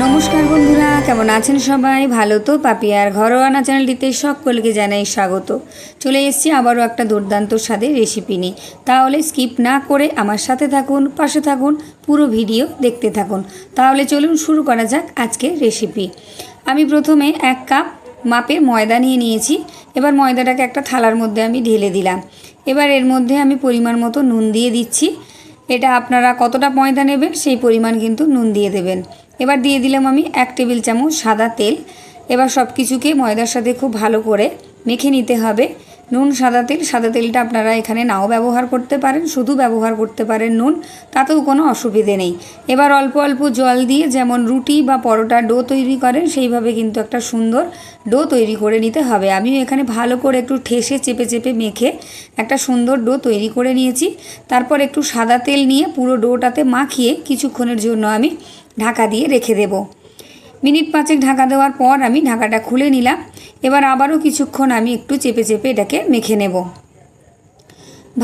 নমস্কার বন্ধুরা, কেমন আছেন সবাই? ভালো তো? পাপিয়ার ঘরোয়ানা চ্যানেলটিতে সকলকে জানাই স্বাগত। চলে এসেছি আবারও একটা দুর্দান্ত স্বাদের রেসিপি নিয়ে। তাহলে স্কিপ না করে আমার সাথে থাকুন, পাশে থাকুন, পুরো ভিডিও দেখতে থাকুন। তাহলে চলুন শুরু করা যাক আজকের রেসিপি আমি প্রথমে এক কাপ মাপের ময়দা নিয়ে নিয়েছি। এবার ময়দাটাকে একটা থালার মধ্যে আমি ঢেলে দিলাম। এবার এর মধ্যে আমি পরিমাণ মতো নুন দিয়ে দিচ্ছি। এটা আপনারা কতটা ময়দা নেবেন সেই পরিমাণ কিন্তু নুন দিয়ে দেবেন। এবার দিয়ে দিলাম আমি এক টেবিল চামচ সাদা তেল। এবার সব কিছুকে ময়দার সাথে খুব ভালো করে মেখে নিতে হবে। নুন, সাদা তেল। সাদা তেলটা আপনারা এখানে নাও ব্যবহার করতে পারেন। শুধু ব্যবহার করতে পারেন নুন, তাতেও কোনো অসুবিধে নেই। এবার অল্প অল্প জল দিয়ে যেমন রুটি বা পরোটা ডো তৈরি করেন, সেইভাবে কিন্তু একটা সুন্দর ডো তৈরি করে নিতে হবে। আমিও এখানে ভালো করে একটু ঠেসে চেপে চেপে মেখে একটা সুন্দর ডো তৈরি করে নিয়েছি। তারপর একটু সাদা তেল নিয়ে পুরো ডোটাতে মাখিয়ে কিছুক্ষণের জন্য আমি ঢাকা দিয়ে রেখে দেব। মিনিট পাঁচেক ঢাকা দেওয়ার পর আমি ঢাকাটা খুলে নিলাম। এবার আবারও কিছুক্ষণ আমি একটু চেপে চেপে এটাকে মেখে নেব।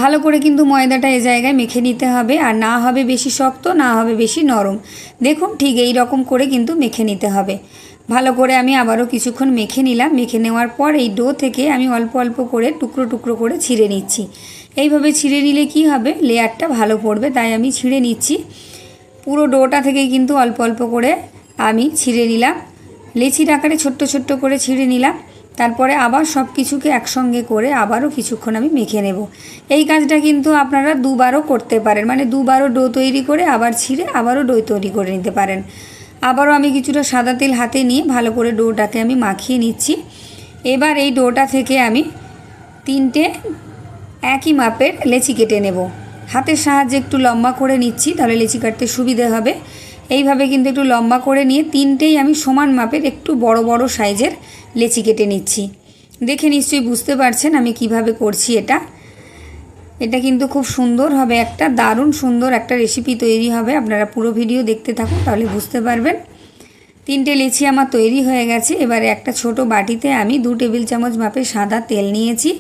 ভালো করে কিন্তু ময়দাটা এ জায়গায় মেখে নিতে হবে। আর না হবে বেশি শক্ত, না হবে বেশি নরম। দেখুন ঠিক এই রকম করে কিন্তু মেখে নিতে হবে। ভালো করে আমি আবারও কিছুক্ষণ মেখে নিলাম। মেখে নেওয়ার পর এই ডো থেকে আমি অল্প অল্প করে টুকরো টুকরো করে ছিঁড়ে নিচ্ছি। এইভাবে ছিঁড়ে নিলে কি হবে? লেয়ারটা ভালো পড়বে, তাই আমি ছিঁড়ে নিচ্ছি। পুরো ডোটা থেকেই কিন্তু অল্প অল্প করে আমি ছিঁড়ে নিলাম। লেচির আকারে ছোট্ট ছোট্ট করে ছিঁড়ে নিলাম। তারপরে আবার সব কিছুকে একসঙ্গে করে আবারও কিছুক্ষণ আমি মেখে নেব। এই কাজটা কিন্তু আপনারা দুবারও করতে পারেন। মানে দুবারও ডো তৈরি করে আবার ছিঁড়ে আবারও ডো তৈরি করে নিতে পারেন। আবারও আমি কিছুটা সাদা তেল হাতে নিয়ে ভালো করে ডোটাকে আমি মাখিয়ে নিচ্ছি। এবার এই ডোটা থেকে আমি তিনটে একই মাপের লেচি কেটে নেব। হাতের সাহায্যে একটু লম্বা করে নিচ্ছি, তাহলে লেচি কাটতে সুবিধে হবে। এইভাবে কিন্তু একটু লম্বা করে নিয়ে তিনটেই আমি সমান মাপের একটু বড় বড় সাইজের লেচি কেটে নিচ্ছি। দেখে নিশ্চয়ই বুঝতে পারছেন আমি কীভাবে করছি এটা। এটা কিন্তু খুব সুন্দর হবে, একটা দারুণ সুন্দর একটা রেসিপি তৈরি হবে। আপনারা পুরো ভিডিও দেখতে থাকুন, তাহলে বুঝতে পারবেন। তিনটে লেচি আমার তৈরি হয়ে গেছে। এবারে একটা ছোট বাটিতে আমি দু টেবিল চামচ মাপের সাদা তেল নিয়েছি।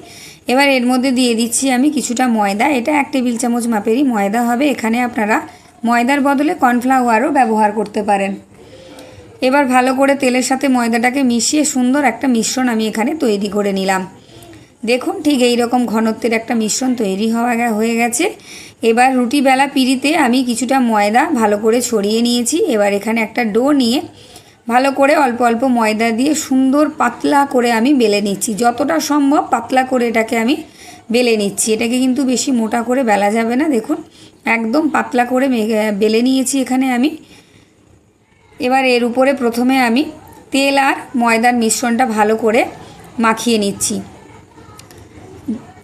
এবার এর মধ্যে দিয়ে দিচ্ছি আমি কিছুটা ময়দা। এটা এক টেবিল চামচ মাপেরই ময়দা হবে। এখানে আপনারা ময়দার বদলে কর্নফ্লাওয়ারও ব্যবহার করতে পারেন। এবার ভালো করে তেলের সাথে ময়দাটাকে মিশিয়ে সুন্দর একটা মিশ্রণ আমি এখানে তৈরি করে নিলাম। দেখুন ঠিক এই রকম ঘনত্বের একটা মিশ্রণ তৈরি হওয়া হয়ে গেছে। এবার রুটি বেলা পিড়িতে আমি কিছুটা ময়দা ভালো করে ছড়িয়ে নিয়েছি। এবার এখানে একটা ডো নিয়ে ভালো করে অল্প অল্প ময়দা দিয়ে সুন্দর পাতলা করে আমি বেলে নিচ্ছি। যতটা সম্ভব পাতলা করে এটাকে আমি বেলে নিচ্ছি। এটাকে কিন্তু বেশি মোটা করে বেলা যাবে না, দেখুন। একদম পাতলা করে বেলে নিয়েছি এখানে আমি। এবার এর উপরে প্রথমে আমি তেল আর ময়দার মিশ্রণটা ভালো করে মাখিয়ে নিচ্ছি।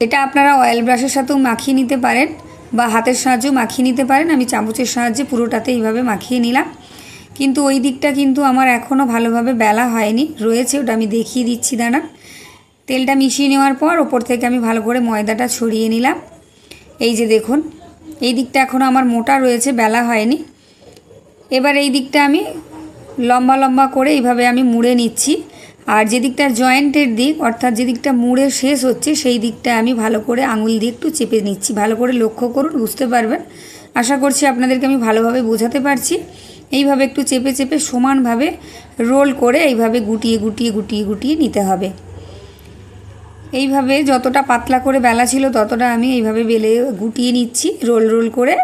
এটা আপনারা অয়েল ব্রাশের সাথেও মাখিয়ে নিতে পারেন বা হাতের সাহায্যেও মাখিয়ে নিতে পারেন। আমি চামচের সাহায্যে পুরোটাতে এইভাবে মাখিয়ে নিলাম। কিন্তু ওই দিকটা কিন্তু আমার এখনও ভালোভাবে বেলা হয়নি, রয়েছে, ওটা আমি দেখিয়ে দিচ্ছি, দাঁড়ান। তেলটা মিশিয়ে নেওয়ার পর ওপর থেকে আমি ভালো করে ময়দাটা ছড়িয়ে নিলাম। এই যে দেখুন, এই দিকটা এখনও আমার মোটা রয়েছে, বেলা হয়নি। এবার এই দিকটা আমি লম্বা লম্বা করে এইভাবে আমি মুড়ে নিচ্ছি। আর যে দিকটা জয়েন্টের দিক, অর্থাৎ যে দিকটা মুড়ে শেষ হচ্ছে, সেই দিকটা আমি ভালো করে আঙুল দিয়ে একটু চেপে নিচ্ছি। ভালো করে লক্ষ্য করুন, বুঝতে পারবেন। আশা করছি আপনাদেরকে আমি ভালোভাবে বোঝাতে পারছি। এইভাবে একটু চেপে চেপে সমানভাবে রোল করে এইভাবে গুটিয়ে গুটিয়ে গুটিয়ে গুটিয়ে নিতে হবে। এইভাবে যতটা পাতলা করে বেলা ছিল ততটা আমি এইভাবে বেলে গুটিয়ে নিচ্ছি, রোল রোল করে।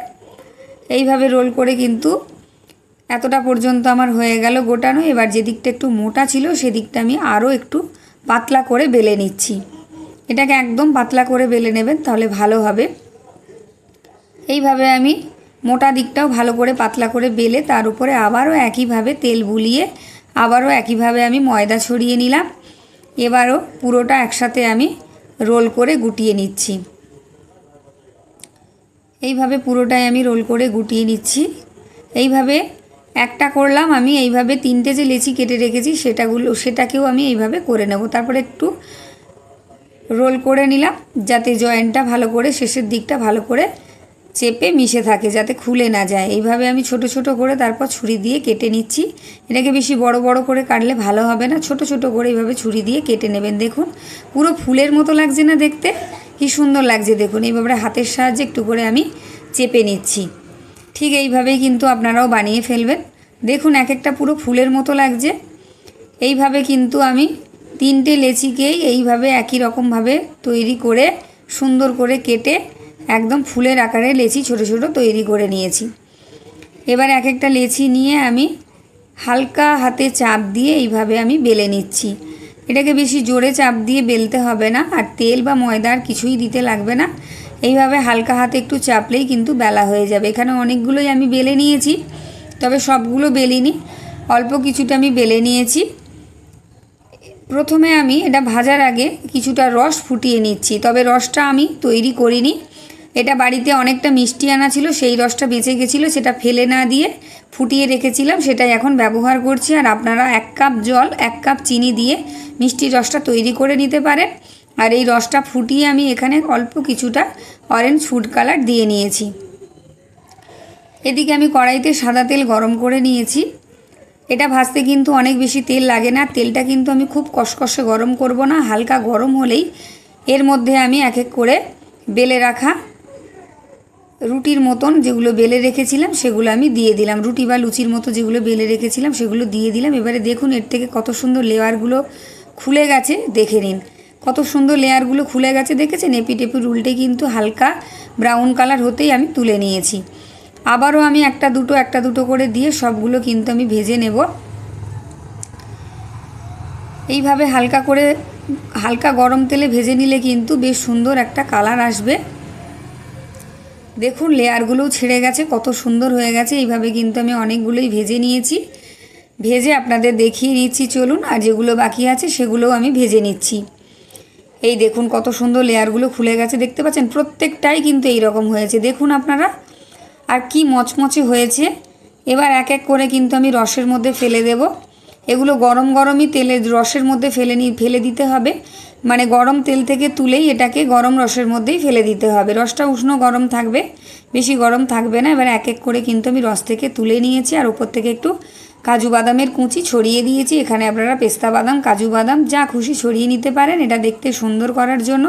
এইভাবে রোল করে কিন্তু এতটা পর্যন্ত আমার হয়ে গেল গোটানো। এবার যেদিকটা একটু মোটা ছিল সেদিকটা আমি আরও একটু পাতলা করে বেলে নিচ্ছি। এটাকে একদম পাতলা করে বেলে নেবেন তাহলে ভালো হবে। এইভাবে আমি মোটা দিকটাও ভালো করে পাতলা করে বেলে তার উপরে আবারও একইভাবে তেল বুলিয়ে আবারও একইভাবে আমি ময়দা ছড়িয়ে নিলাম। এবারও পুরোটা একসাথে আমি রোল করে গুটিয়ে নিচ্ছি। এইভাবে পুরোটাই আমি রোল করে গুটিয়ে নিচ্ছি। এইভাবে একটা করলাম, আমি এইভাবে তিনটে যে লেচি কেটে রেখেছি, সেটাগুলো, সেটাকেও আমি এইভাবে করে নেব। তারপরে একটু রোল করে নিলাম, যাতে জয়েন্টটা ভালো করে, শেষের দিকটা ভালো করে চেপে মিশে থাকে যাতে খুলে না যায়। এইভাবে আমি ছোট ছোট করে তারপর ছুরি দিয়ে কেটে নিচ্ছি। এটাকে বেশি বড় বড় করে কাটলে ভালো হবে না। ছোট ছোট করে এইভাবে ছুরি দিয়ে কেটে নেবেন। দেখুন, পুরো ফুলের মতো লাগছে না দেখতে। কি সুন্দর লাগছে দেখুন। এইভাবে হাতের সাহায্যে একটু করে আমি চেপে নিচ্ছি। ঠিক এইভাবেই কিন্তু আপনারাও বানিয়ে ফেলবেন। দেখুন এক একটা পুরো ফুলের মতো লাগছে। এইভাবে কিন্তু আমি তিনটে লেচিকেই এইভাবে একই রকমভাবে তৈরি করে সুন্দর করে কেটে একদম ফুলের আকারে লেচি ছোট ছোট তৈরি করে নিয়েছি। এবার এক একটা লেচি নিয়ে আমি হালকা হাতে চাপ দিয়ে এইভাবে আমি বেলে নিচ্ছি। এটাকে বেশি জোরে চাপ দিয়ে বেলতে হবে না, আর তেল বা ময়দার কিছুই দিতে লাগবে না। এইভাবে হালকা হাতে একটু চাপলেই কিন্তু বেলা হয়ে যাবে। এখানে অনেকগুলোই আমি বেলে নিয়েছি, তবে সবগুলো বেলিনি। অল্প কিছুটা আমি বেলে নিয়েছি। প্রথমে আমি এটা ভাজার আগে কিছুটা রস ফুটিয়ে নিচ্ছি, তবে রসটা আমি তৈরি করিনি। এটা বাড়িতে অনেকটা মিষ্টি আনা ছিল, সেই রসটা বেঁচে গেছিল, সেটা ফেলে না দিয়ে ফুটিয়ে রেখেছিলাম সেটাই এখন ব্যবহার করছি। আর আপনারা এক কাপ জল, এক কাপ চিনি দিয়ে মিষ্টির রসটা তৈরি করে নিতে পারেন। আর এই রসটা ফুটিয়ে আমি এখানে অল্প কিছুটা অরেঞ্জ ফুড কালার দিয়ে নিয়েছি। এদিকে আমি কড়াইতে সাদা তেল গরম করে নিয়েছি। এটা ভাজতে কিন্তু অনেক বেশি তেল লাগে না। তেলটা কিন্তু আমি খুব কষকষে গরম করব না। হালকা গরম হলেই এর মধ্যে আমি এক এক করে বেলে রাখা রুটির মতন যেগুলো বেলে রেখেছিলাম সেগুলো আমি দিয়ে দিলাম। রুটি বা লুচির মতো যেগুলো বেলে রেখেছিলাম সেগুলো দিয়ে দিলাম। এবারে দেখুন এর থেকে কত সুন্দর লেয়ারগুলো খুলে গেছে, দেখে নিন। কত সুন্দর লেয়ারগুলো খুলে গেছে, দেখেছেন? এপি টেপির উল্টে কিন্তু হালকা ব্রাউন কালার হতেই আমি তুলে নিয়েছি। আবারও আমি একটা দুটো একটা দুটো করে দিয়ে সবগুলো কিন্তু আমি ভেজে নেব। এইভাবে হালকা করে, হালকা গরম তেলে ভেজে নিলে কিন্তু বেশ সুন্দর একটা কালার আসবে। দেখুন, লেয়ারগুলোও ছেড়ে গেছে, কত সুন্দর হয়ে গেছে। এইভাবে কিন্তু আমি অনেকগুলোই ভেজে নিয়েছি। ভেজে আপনাদের দেখিয়ে নিচ্ছি, চলুন, আর যেগুলো বাকি আছে সেগুলোও আমি ভেজে নিচ্ছি। এই দেখুন, কত সুন্দর লেয়ারগুলো খুলে গেছে, দেখতে পাচ্ছেন? প্রত্যেকটাই কিন্তু এই রকম হয়েছে। দেখুন আপনারা আর কি মচমচে হয়েছে? এবার এক এক করে কিন্তু আমি রসের মধ্যে ফেলে দেব। এগুলো গরম গরমই তেলে রসের মধ্যে ফেলে নি, ফেলে দিতে হবে। মানে গরম তেল থেকে তুলেই এটাকে গরম রসের মধ্যেই ফেলে দিতে হবে। রসটা উষ্ণ গরম থাকবে, বেশি গরম থাকবে না। এবার এক এক করে কিন্তু আমি রস থেকে তুলে নিয়েছি আর ওপর থেকে একটু কাজু বাদামের কুচি ছড়িয়ে দিয়েছি। এখানে আপনারা পেস্তা বাদাম, কাজু বাদাম, যা খুশি ছড়িয়ে নিতে পারেন। এটা দেখতে সুন্দর করার জন্য।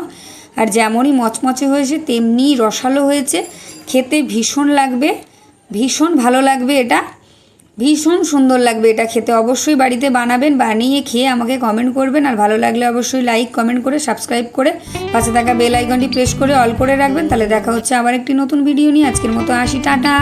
আর যেমনই মচমচে হয়েছে, তেমনি রসালো হয়েছে। খেতে ভীষণ লাগবে, ভীষণ ভালো লাগবে এটা। ভীষণ সুন্দর লাগবে এটা খেতে। অবশ্যই বাড়িতে বানাবেন, বানিয়ে খেয়ে আমাকে কমেন্ট করবেন। আর ভালো লাগলে অবশ্যই লাইক কমেন্ট করে সাবস্ক্রাইব করে পাশে থাকা বেল আইকনটি প্রেস করে অল করে রাখবেন। তাহলে দেখা হচ্ছে আবার একটি নতুন ভিডিও নিয়ে। আজকের মতো আসি, টাটা।